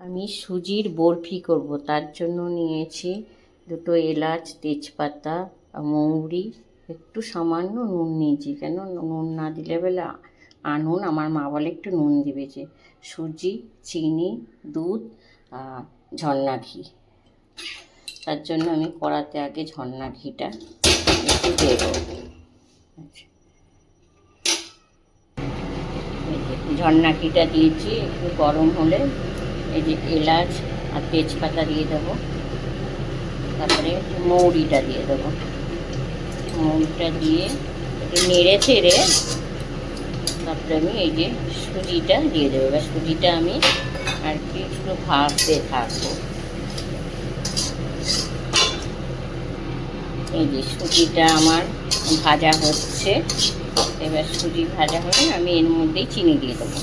আমি সুজির বরফি করব, তার জন্য নিয়েছি দুটো এলাচ, তেজপাতা, মৌরি, একটু সামান্য নুন নিয়েছি, কেন নুন না দিলে বলে আনুন, আমার মা বলে একটু নুন দিবে যে। সুজি, চিনি, দুধ আর ঝর্ণা ঘি। তার জন্য আমি কড়াতে আগে ঝর্ণা ঘিটা একটু দেবো। আচ্ছা। ঝর্ণা ঘিটা দিয়েছি, একটু গরম হলে এই যে এলাচ আর তেজপাতা দিয়ে দেবো। তারপরে মৌরিটা দিয়ে দেবো। মৌরিটা দিয়ে নেড়ে চেড়ে তারপরে আমি এই যে সুজিটা দিয়ে দেবো। এবার সুজিটা আমি আর কি একটু ভাজতে থাকব। এই যে সুজিটা আমার ভাজা হচ্ছে। এবার সুজি ভাজা হলে আমি এর মধ্যেই চিনি দিয়ে দেবো।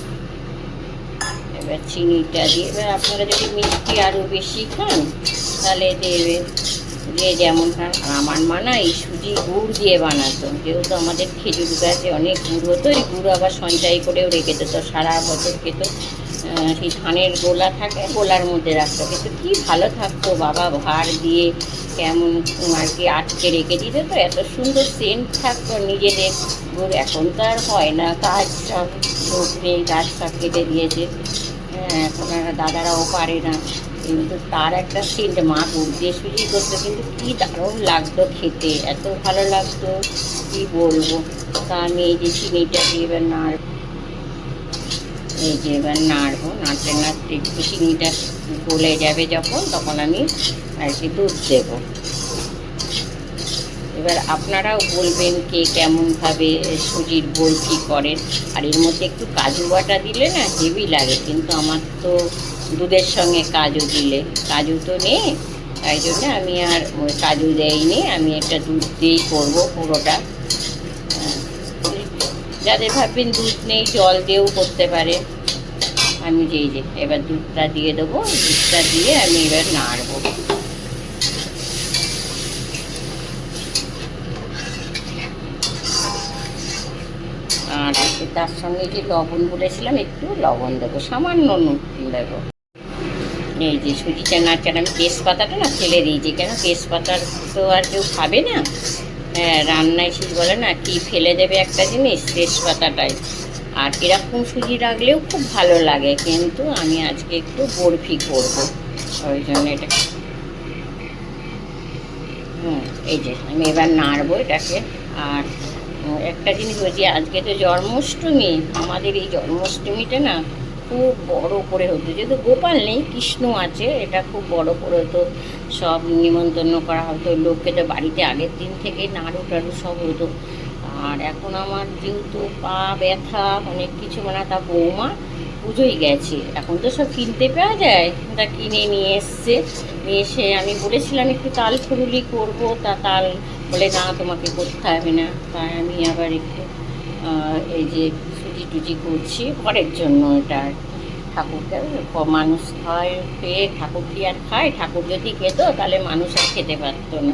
এবার চিনিটা দিয়ে এবার আপনারা যদি মিষ্টি আরও বেশি খান, তাহলে দেবে যে যেমন খান, আমার মানা এই সুজি গুড় দিয়ে বানাতো। যেহেতু আমাদের খেজুর গাছে অনেক গুড় হতো, এই গুড় আবার সঞ্চয় করেও রেখে দিত সারা বছর খেত সেই ধানের গোলা থাকে, গোলার মধ্যে রাখতো। কিন্তু কী ভালো থাকতো, বাবা ভার দিয়ে কেমন আর কি আটকে রেখে দিত। তো এত সুন্দর সেন্ট থাকতো নিজেদের গুড়। এখন তো আর হয় না, কাজ সব লোক নেই গাছ সব কেটে দিয়েছে। এখন আর দাদারাও পারে না। কিন্তু তার একটা সেন্ট মা গুড় দিয়ে সুজি করতো, কিন্তু কী দারুণ লাগতো খেতে, এত ভালো লাগতো। কি বলব? তা আমি এই যে চিনিটা দিয়ে এবার নাড়, এই যে এবার নাড়বো, নাড়তে নাড়তে চিনিটা গলে যাবে যখন, তখন আমি আর কি দুধ দেবো। এবার আপনারাও বলবেন কে কেমনভাবে সুজির বরফি করেন আর এর মধ্যে একটু কাজু বাটা দিলে না হেভি লাগে, কিন্তু আমার তো দুধের সঙ্গে কাজু দিলে। কাজু তো নেই, তাই জন্য আমি আর কাজু দেয়নি আমি একটা দুধ দিয়েই করব পুরোটা। হ্যাঁ। যাদের ভাববেন দুধ নেই, জল দিয়েও করতে পারে। আমি যেই যে, এবার দুধটা দিয়ে দেবো, দুধটা দিয়ে আমি এবার নাড়বো আর তার সঙ্গে যে লবণ বলেছিলাম, একটু লবণ দেবো, সামান্য নুন দেবো। এই যে সুজিটা নাচার আমি তেজপাতাটা না ফেলে দিয়েছি কেন তেজপাতার তো আর কেউ খাবে না। হ্যাঁ রান্নায় ঠিক বলে না, কি ফেলে দেবে একটা জিনিস, তেজপাতাটাই। আর এরকম সুজি রাখলেও খুব ভালো লাগে, কিন্তু আমি আজকে একটু বরফি করব, ওই জন্য এটা। হুম, এই যে আমি এবার নাড়বো এটাকে, আর একটা জিনিস বলছি, আজকে তো জন্মাষ্টমী, আমাদের এই জন্মাষ্টমীটা না খুব বড় করে হতো। যেহেতু গোপাল নেই, কৃষ্ণ আছে, এটা খুব বড় করে হতো, সব নিমন্ত্রণ করা হতো, লোককে তো বাড়িতে আগের দিন থেকে নাড়ু টাড়ু সব হতো। আর এখন আমার যেহেতু পা ব্যথা, অনেক কিছু মানে তা বৌমা পুজোই গেছে। এখন তো সব কিনতে পাওয়া যায়। তা কিনে নিয়ে এসছে। নিয়ে এসে আমি বলেছিলাম, একটু তাল ফুরুলি করব। তা তাল বলে, না, তোমাকে করতে হবে না। তাই আমি আবার একটু এই যে সুজি টুজি করছি। ঘরের জন্য এটা। ঠাকুরকে মানুষ খায় পেয়ে ঠাকুর কি আর খায়। ঠাকুর যদি খেত, তাহলে মানুষ আর খেতে পারতো না।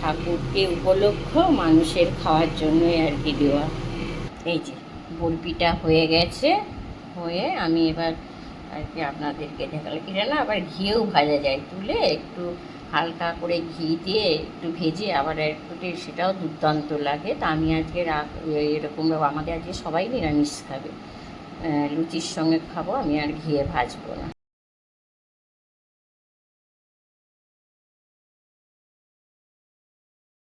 ঠাকুরকে উপলক্ষ মানুষের খাওয়ার জন্যই আর কি দেওয়া। এই যে বরফিটা হয়ে গেছে। হয়ে আমি এবার আর কি আপনাদেরকে দেখালে কিনা না আবার ঘিয়েও ভাজা যায়। তুলে একটু হালকা করে ঘি দিয়ে একটু ভেজে আবার একটু সেটাও দুর্দান্ত লাগে। তা আমি আজকে রাখ এরকম আমাদের আজকে সবাই নিরামিষ খাবে। লুচির সঙ্গে খাব, আমি আর ঘিয়ে ভাজবো না।